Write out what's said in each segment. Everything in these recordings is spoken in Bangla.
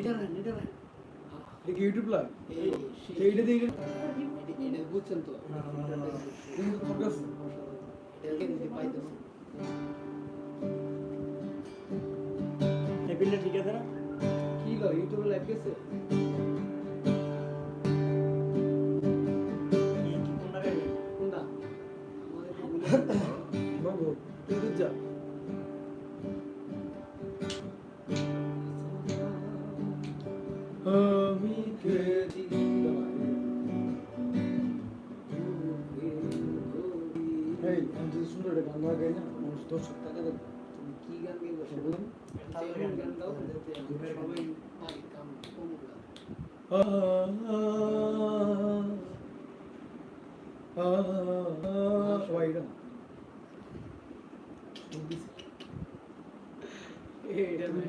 এটা না এটা না এটা কি ইউটিউব লাইভ এই সেই- সেইটা দিয়ে এটা- বুঝছেন তো কিন্তু তোর কাছে এটা কেমনি পাইতো না টেবিলটা ঠিক আছে না কি গো ইউটিউবে লাইভ গেছে কোনটা আমাদের আমি কে এই যদি সুন্দর একটা গান গাই না মানুষ দর্শক টাকা দেবে তুমি কি গান গাইবো বলুন। গান যাতে সবাই পাই কাম কমুলা সবাই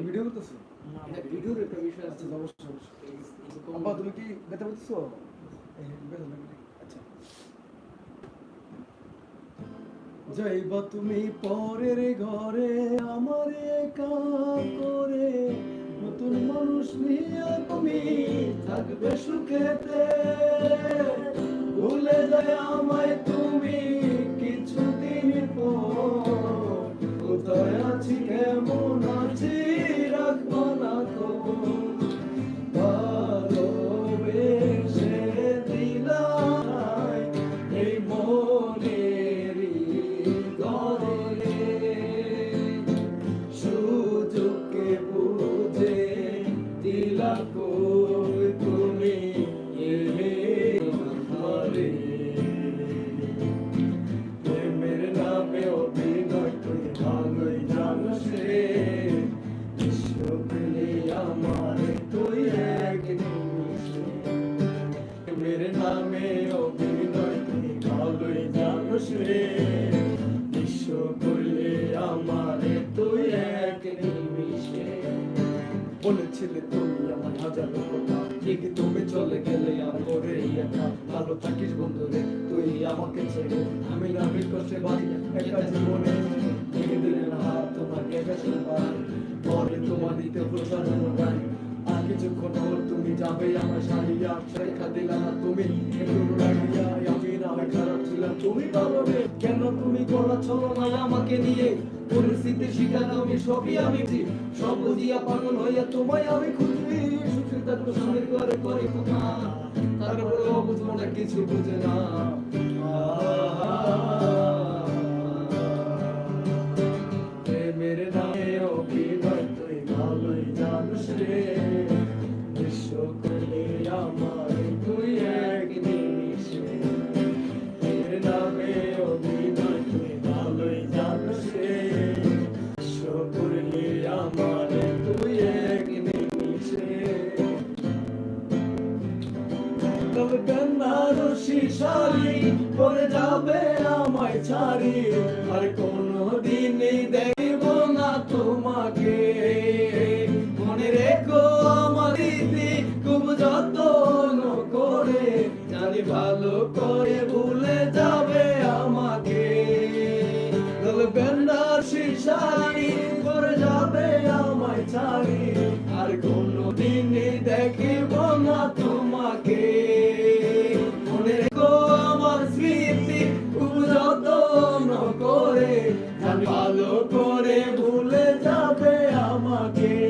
ভিডিও করতেছো ভিডিওর একটা বিষয় আছে। আচ্ছা অবশ্যই। আব্বা তুমি কি আচ্ছা যাইবা তুমি পরের ঘরে আমার একা করে নতুন মানুষ নিয়ে তুমি থাকবে সুখেতে ভুলে যায় আমায় তুমি বলেছিলে তুমি আমার হাজারো কথা ঠিক তুমি চলে গেলে আমার একা ভালো থাকিস বন্ধু রে, তুই আমাকে ছেড়ে। আমি না বিকশে বাড়ি একা জীবনে ভেঙে দিলে না হাত তোমার কেটে শুনবার পরে তোমার দিতে প্রসারণ গাই আর কিছুক্ষণ তুমি যাবে আমার সারিয়া রেখা দিলা তুমি একটু হয় খারাপ তুমি ভালো কেন তুমি গলা ছলো না আমাকে নিয়ে পরিস্থিতির শিকার আমি, সবই আমি সব বুঝিয়া পাগল হইয়া তোমায় আমি খুঁজি। সুখের তার স্বামীর ঘরে করে কথা তারপরে অবুঝ মনে কিছু বুঝে না। প্রেমের নামে অভিনয়, তুই ভালোই জানিস রে। আমায় আর দেখব না তোমাকে। মনে রেখো আমার খুব যত্ন করে, জানি ভালো করে ভুলে যাবে আমাকে। বেনারসি শাড়ি পরে যাবে আমায় ছাড়ি, আর কোনো দিনই দেখিব না তোমাকে। আমাকে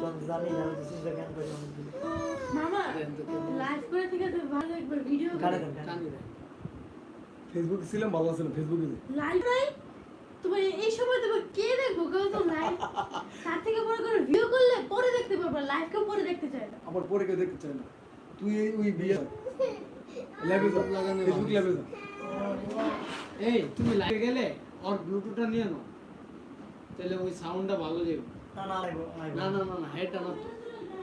সুরক্ষণ জানি না আমি চিন্তা জ্ঞান করি মামা লাইভ করে থেকে তো ভালো একবার ভিডিও গানে গান গান কান্দি না ফেসবুকে ছিলাম ভালো ছিল ফেসবুকে লাইভ নাই? তোমার এই সময় তোমার কে দেখব কেউ তো লাইভ তার থেকে বড় করে ভিডিও করলে পরে দেখতে পারবা লাইভ কেউ পরে দেখতে চাই না। আবার পরে কেউ দেখতে চায় না। তুই এই ওই বিয়ে লাইভে যা। ফেসবুক লাইভে যা। এই তুমি লাইভে গেলে ওর ব্লুটুথটা নিয়ে নাও। তাহলে ওই সাউন্ডটা ভালো যাবে। না না। না না না। না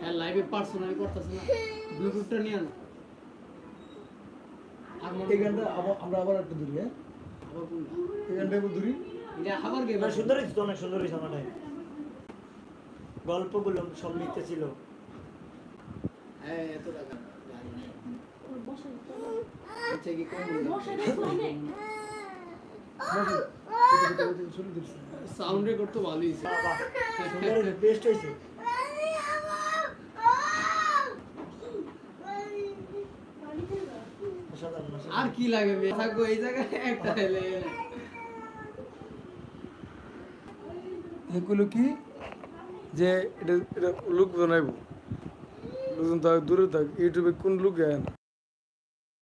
হ্যাঁ লাইভে পার্সোনালি করতেছে না। ব্লুটুথটা নিয়ে আমরা আবার একটু ধরি হ্যাঁ? গানটা একটু ধরি। এটা আবার গেম না, সুন্দর হয়েছে তো, অনেক সুন্দর হয়েছে আমার গল্পগুলো সব লিখতে ছিল। হ্যাঁ এত টাকা জানি না। ওর বসে কি কম বসে সাউন্ড রেকর্ড তো ভালোই বেস্ট হয়েছে। আর কি লাগে বে থাকব এই জায়গায়? একটা এলে এগুলো কি? যে এটা এটা লুক বানাইবো। লোকজন থাক দূরে থাক ইউটিউবে কোন লুক না